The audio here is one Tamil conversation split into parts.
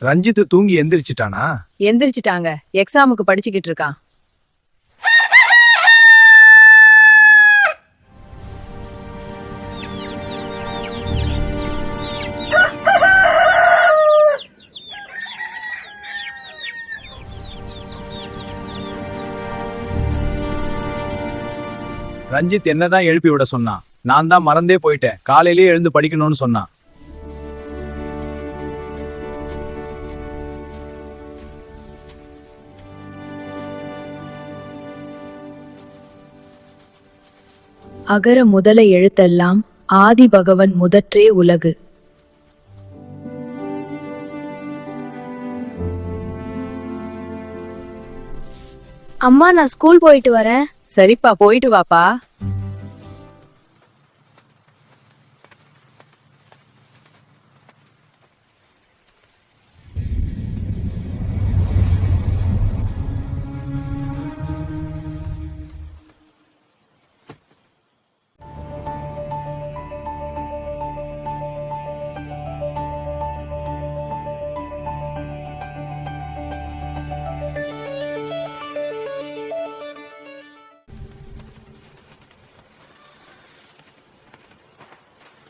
ரஞ்சித் தூங்கி எந்திரிச்சிட்டானா? எந்திரிச்சிட்டாங்க. எக்ஸாமுக்கு படிச்சுக்கிட்டு இருக்கான். ரஞ்சித் என்னதான் எழுப்பி விட சொன்னான். நான் தான் மறந்தே போயிட்டேன். காலையிலேயே எழுந்து படிக்கணும்னு சொன்னான். அகர முதல எழுத்தெல்லாம் ஆதி பகவன் முதற்றே உலகு. அம்மா நான் ஸ்கூல் போயிட்டு வரேன். சரிப்பா போயிட்டு வாப்பா.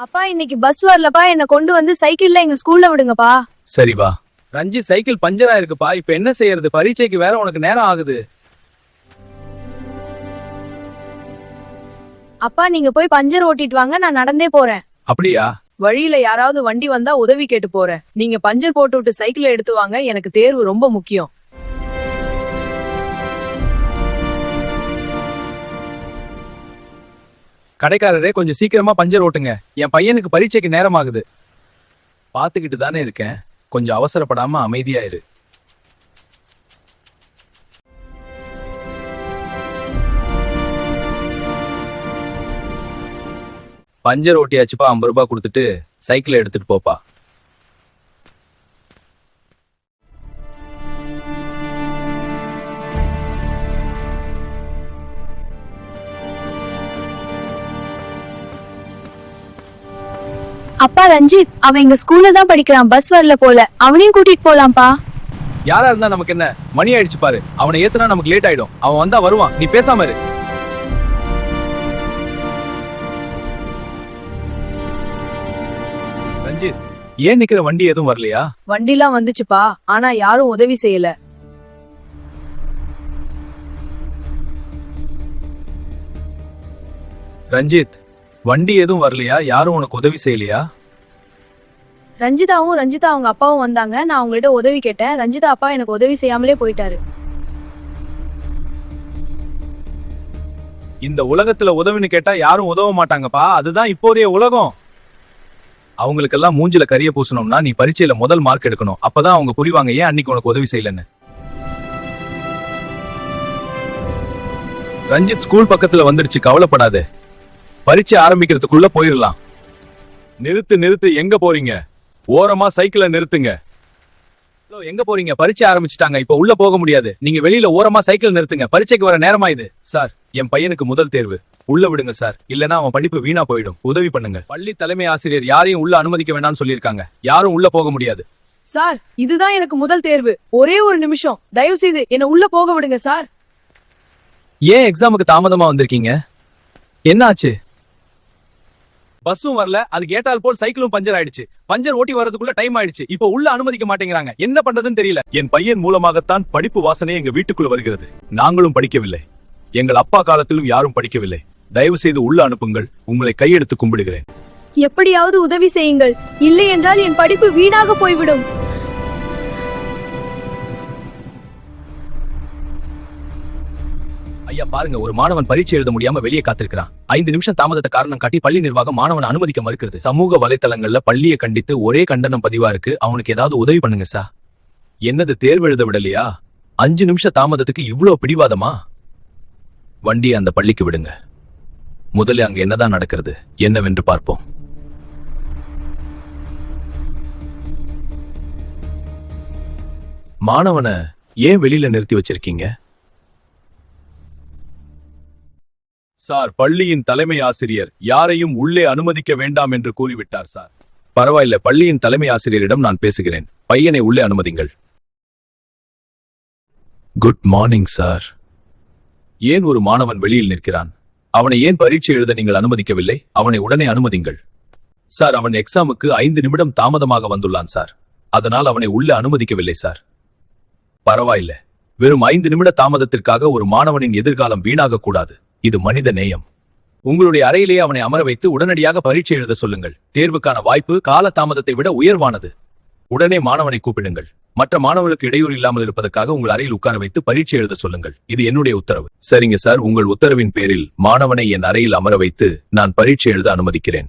அப்பா இன்னைக்கு பஸ் வரலப்பா. என்ன கொண்டு வந்து சைக்கிள்ல எங்க ஸ்கூல்ல விடுங்கப்பா. சரி வா. ரஞ்சித் சைக்கிள் பஞ்சர் ஆயிருக்குப்பா. இப்ப என்ன செய்யறது? பரீட்சைக்கு வேற உனக்கு நேரம் ஆகுது. அப்பா நீங்க போய் பஞ்சர் ஓட்டிட்டு வாங்க. நான் நடந்தே போறேன். அப்படியா? வழியில யாராவது வண்டி வந்தா உதவி கேட்டு போறேன். நீங்க பஞ்சர் போட்டு விட்டு சைக்கிள் எடுத்து வாங்க. எனக்கு தேர்வு ரொம்ப முக்கியம். கடைக்காரரே கொஞ்சம் சீக்கிரமா பஞ்சர் ஓட்டுங்க. என் பையனுக்கு பரீட்சைக்கு நேரம் ஆகுது தானே இருக்கேன். கொஞ்சம் அவசரப்படாம அமைதியாயிரு. பஞ்சர் ஓட்டியாச்சுப்பா ஐம்பது ரூபாய் கொடுத்துட்டு சைக்கிளை எடுத்துட்டு போப்பா. அப்பா ரஞ்சித் அவன் எங்க ஸ்கூல்ல தான் படிக்கிறான் பஸ் வரல போல. அவனையும் கூட்டிட்டு போலாம்ப்பா. யாரா இருந்தா நமக்கு என்ன? மணி ஆயிடுச்சு பாரு. அவனை ஏத்துனா நமக்கு லேட் ஆயிடும். அவன் வந்தா வருவான். நீ பேசாம இரு. ரஞ்சித் ஏன் நிக்கிற வண்டி எதுவும் வரலையா? வண்டிலாம் வந்துச்சுப்பா. ஆனா யாரும் உதவி செய்யல. ரஞ்சித் வண்டி எதுவும் வரலையா? யாரும் உனக்கு உதவி செய்யலையா? ரஞ்சிதாவும் ரஞ்சிதா அவங்க அப்பாவும் வந்தாங்க. நான் அவங்கள்ட்ட உதவி கேட்டேன். ரஞ்சிதா அப்பா எனக்கு உதவி செய்யாமலே போயிட்டாரு. இந்த உலகத்துல உதவின்னு கேட்டா யாரும் உதவ மாட்டாங்கப்பா. அதுதான் இப்போதைய உலகம். அவங்களுக்கெல்லாம் மூஞ்சில கரிய பூசணும்னா நீ பரீட்சையில முதல் மார்க் எடுக்கணும். அப்பதான் அவங்க புரிவாங்க ஏன் அன்னைக்கு உனக்கு உதவி செய்யலன்னு? ரஞ்சித் ஸ்கூல் பக்கத்துல வந்துடுச்சு. கவலைப்படாதே. பரீட்சை ஆரம்பிக்கிறதுக்குள்ள போயிடலாம் நிறுத்து நிறுத்து எங்க போறீங்க? ஓரமா சைக்கிளை நிறுத்துங்க. ஹலோ எங்க போறீங்க? பரீட்சை ஆரம்பிச்சிட்டாங்க. இப்ப உள்ள போக முடியாது. நீங்க வெளியில ஓரமா சைக்கிள் நிறுத்துங்க. பரீட்சைக்கு வர நேரமா இது சார் என் பையனுக்கு முதல் தேர்வு. உள்ள விடுங்க சார். இல்லனா அவன் படிப்பு வீணா போயிடும். உதவி பண்ணுங்க. பள்ளி தலைமை ஆசிரியர் யாரையும் உள்ள அனுமதிக்க வேண்டாம்னு சொல்லியிருக்காங்க. யாரும் உள்ள போக முடியாது. சார் இதுதான் எனக்கு முதல் தேர்வு. ஒரே ஒரு நிமிஷம். தயவு செய்து என்ன உள்ள போக விடுங்க சார். ஏன் எக்ஸாமுக்கு தாமதமா வந்திருக்கீங்க? என்ன ஆச்சு பஸ்ஸும் வரல. அது கேட்டால் போல் சைக்கிளும் பஞ்சர் ஆயிடுச்சு. பஞ்சர் ஓட்டி வரதுக்குள்ள டைம் ஆயிடுச்சு. இப்போ உள்ள அனுமதிக்க மாட்டேங்கிறாங்க. என்ன பண்றதுன்னு தெரியல. என் பையன் மூலமாகத்தான் படிப்பு வாசனை எங்க வீட்டுக்குள்ள வருகிறது. நாங்களும் படிக்கவில்லை. எங்கள் அப்பா காலத்திலும் யாரும் படிக்கவில்லை. தயவு செய்து உள்ள அனுப்புங்கள். உங்களை கையெடுத்து கும்பிடுகிறேன். எப்படியாவது உதவி செய்யுங்கள். இல்லை என்றால் என் படிப்பு வீணாக போய்விடும். ஐயா பாருங்க ஒரு மாணவன் பரீட்சை எழுத முடியாம வெளியே காத்திருக்கிறான். ஐந்து நிமிஷம் தாமதத்தை காரணம் காட்டி பள்ளி நிர்வாகம் மாணவனை அனுமதிக்க மறுக்கிறது. சமூக வலைத்தளங்கள்ல பள்ளியை கண்டித்து ஒரே கண்டனம் பதிவா இருக்கு. அவனுக்கு ஏதாவது உதவி பண்ணுங்க சார். என்னது தேர்வு எழுத விடலையா? அஞ்சு நிமிஷம் தாமதத்துக்கு இவ்வளோ பிடிவாதமா? வண்டியை அந்த பள்ளிக்கு விடுங்க. முதல்ல அங்க என்னதான் நடக்கிறது என்னவென்று பார்ப்போம். மாணவனை ஏன் வெளியில நிறுத்தி வச்சிருக்கீங்க? சார் பள்ளியின் தலைமை ஆசிரியர் யாரையும் உள்ளே அனுமதிக்க வேண்டாம் என்று கூறிவிட்டார் சார். பரவாயில்ல பள்ளியின் தலைமை ஆசிரியரிடம் நான் பேசுகிறேன். பையனை உள்ளே அனுமதிங்கள். Good morning sir. ஏன் ஒரு மாணவன் வெளியில் நிற்கிறான்? அவனை ஏன் பரீட்சை எழுத நீங்கள் அனுமதிக்கவில்லை? அவனை உடனே அனுமதிங்கள். சார் அவன் எக்ஸாமுக்கு ஐந்து நிமிடம் தாமதமாக வந்துள்ளான் சார். அதனால் அவனை உள்ள அனுமதிக்கவில்லை சார். பரவாயில்ல. வெறும் ஐந்து நிமிட தாமதத்திற்காக ஒரு மாணவனின் எதிர்காலம் வீணாகக்கூடாது. இது மனித நேயம். உங்களுடைய அறையிலேயே அவனை அமர வைத்து உடனடியாக பரீட்சை எழுத சொல்லுங்கள். தேர்வுக்கான வாய்ப்பு கால தாமதத்தை விட உயர்வானது. உடனே மாணவனை கூப்பிடுங்கள். மற்ற மாணவர்களுக்கு இடையூறு இல்லாமல் இருப்பதற்காக உங்கள் அறையில் உட்கார வைத்து பரீட்சை எழுத சொல்லுங்கள். இது என்னுடைய உத்தரவு. சரிங்க சார் உங்கள் உத்தரவின் பேரில் மாணவனை என் அறையில் அமர வைத்து நான் பரீட்சை எழுத அனுமதிக்கிறேன்.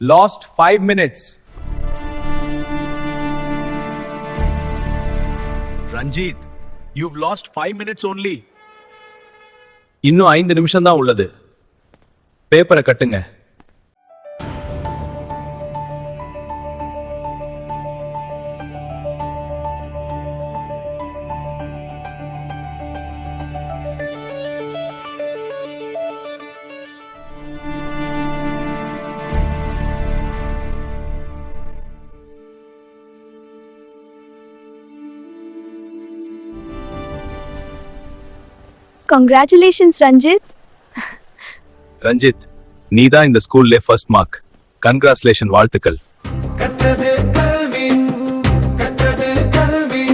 Lost five minutes. Ranjith you've lost five minutes only. இன்னும் ஐந்து நிமிஷம் தான் உள்ளது பேப்பரை கட்டுங்க கங்க்ராச்சுலேஷன்ஸ் ரஞ்சித் ரஞ்சித் நீ தான் இந்த ஸ்கூல்ல ஃபர்ஸ்ட் மார்க் கன்கிராச்சுலேஷன் வாழ்த்துக்கள். கற்றது கல்வி கற்றது கல்வி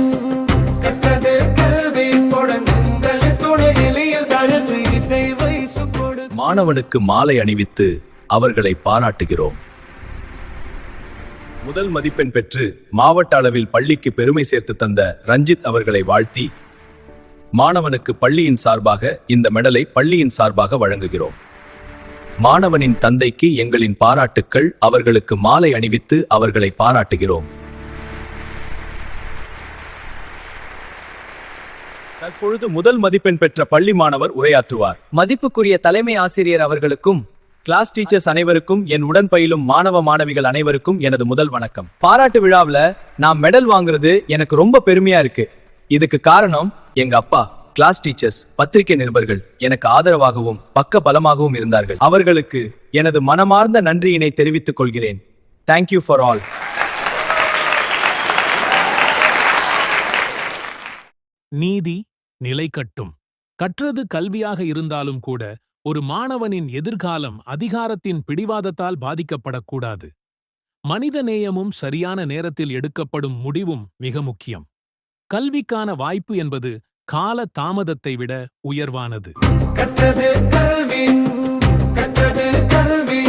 கற்றது கல்வி மாணவனுக்கு மாலை அணிவித்து அவர்களை பாராட்டுகிறோம். முதல் மதிப்பெண் பெற்று மாவட்ட அளவில் பள்ளிக்கு பெருமை சேர்த்து தந்த ரஞ்சித் அவர்களை வாழ்த்தி மாணவனுக்கு பள்ளியின் சார்பாக இந்த மெடலை பள்ளியின் சார்பாக வழங்குகிறோம். மாணவனின் தந்தைக்கு எங்களின் பாராட்டுக்கள் அவர்களுக்கு மாலை அணிவித்து அவர்களை பாராட்டுகிறோம். தற்பொழுது முதல் மதிப்பெண் பெற்ற பள்ளி மாணவர் உரையாற்றுவார். மதிப்புக்குரிய தலைமை ஆசிரியர் அவர்களுக்கும் கிளாஸ் டீச்சர்ஸ் அனைவருக்கும் என் உடன் பயிலும் மாணவ மாணவிகள் அனைவருக்கும் எனது முதல் வணக்கம். பாராட்டு விழாவில் நான் மெடல் வாங்குறது எனக்கு ரொம்ப பெருமையா இருக்கு. இதுக்கு காரணம் எங்க அப்பா கிளாஸ் டீச்சர்ஸ் பத்திரிகை நிருபர்கள் எனக்கு ஆதரவாகவும் பக்க பலமாகவும் இருந்தார்கள். அவர்களுக்கு எனது மனமார்ந்த நன்றியினை தெரிவித்துக் கொள்கிறேன். தேங்க்யூ ஃபார் ஆல் நீதி நிலைக்கட்டும். கற்றது கல்வியாக இருந்தாலும் கூட ஒரு மாணவனின் எதிர்காலம் அதிகாரத்தின் பிடிவாதத்தால் பாதிக்கப்படக்கூடாது. மனித நேயமும் சரியான நேரத்தில் எடுக்கப்படும் முடிவும் மிக முக்கியம். கல்விக்கான வாய்ப்பு என்பது கால தாமதத்தை விட உயர்வானது. கற்றது கல்வி கற்றது கல்வி.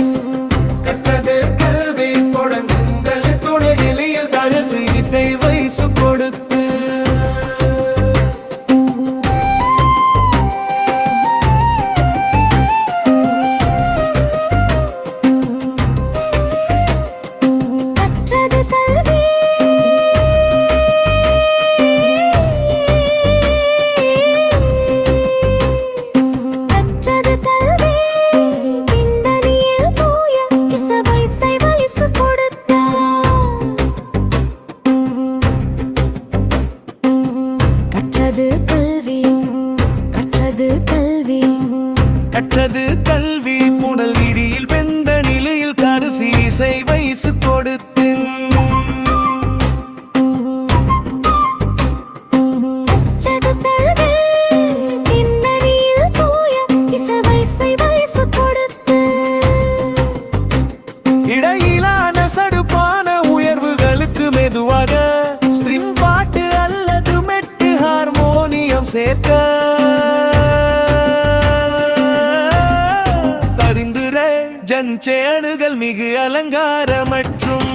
செயணுகள் மிகு அலங்கார மற்றும்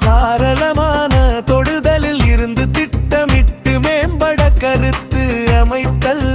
சாரளமான தொடுதலில் இருந்து திட்டமிட்டு மேம்பட கருத்து அமைத்தல்.